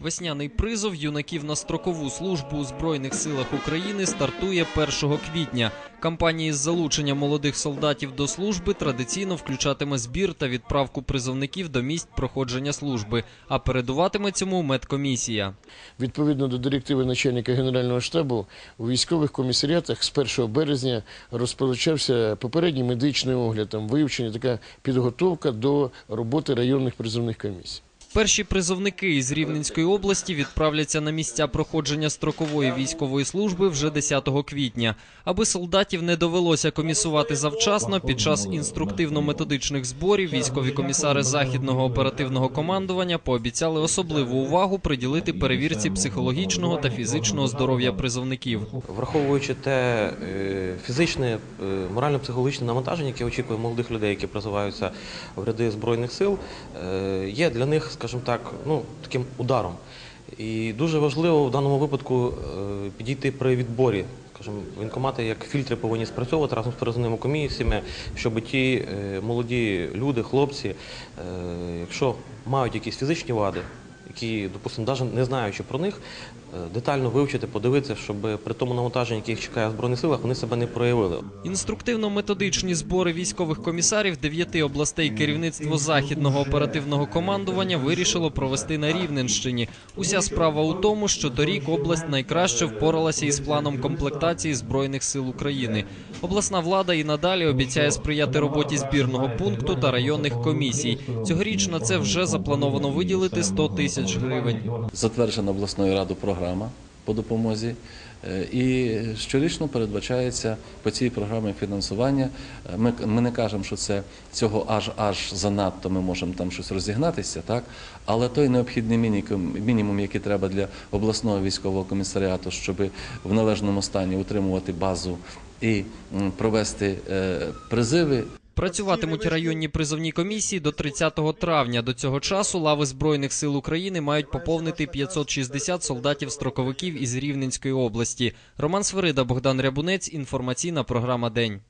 Весняний призов юнаків на строкову службу у Збройних силах України стартує 1 квітня. Кампанія із залучення молодих солдатів до служби традиційно включатиме збір та відправку призовників до місць проходження служби, а передуватиме цьому медкомісія. Відповідно до директиви начальника Генерального штабу, у військових комісаріатах з 1 березня розпочався попередній медичний огляд, вивчення, така підготовка до роботи районних призовних комісій. Перші призовники із Рівненської області відправляться на місця проходження строкової військової служби вже 10 квітня. Аби солдатів не довелося комісувати завчасно, під час інструктивно-методичних зборів військові комісари західного оперативного командування пообіцяли особливу увагу приділити перевірці психологічного та фізичного здоров'я призовників. Враховуючи те е, фізичне, е, морально-психологічне навантаження, яке очікує молодих людей, які призиваються в ряди збройних сил, е, є для них, скажімо так, ну таким ударом. І дуже важливо в даному випадку е, підійти при відборі. Скажімо, воєнкомати як фільтри повинні спрацьовувати разом з призовними комісіями, щоб ті е, молоді люди, хлопці, е, якщо мають якісь фізичні вади, які, допустимо, навіть не знаючи про них, е, детально вивчити, подивитися, щоб при тому навантаженні, яке їх чекає в Збройних силах, вони себе не проявили. Інструктивно-методичні збори військових комісарів дев'яти областей керівництво західного оперативного командування вирішило провести на Рівненщині. Уся справа у тому, що торік область найкраще впоралася із планом комплектації збройних сил України. Обласна влада і надалі обіцяє сприяти роботі збірного пункту та районних комісій. Цьогоріч на це вже заплановано виділити 100 тисяч гривень. затверджена обласною радою програма по допомозі. Е, І щорічно передбачається по цій програмі фінансування. Е, Ми, ми не кажемо, що це цього аж аж занадто ми можемо там щось розігнатися, так але той необхідний мінімум, мінімум, який треба для обласного військового комісаріату, щоб в належному стані утримувати базу і провести е, призиви, Працюватимуть районні призовні комісії до 30 травня. До цього часу лави збройних сил України мають поповнити 560 солдатів-строковиків із Рівненської області. Роман Свирида, Богдан Рябунець. Інформаційна програма День.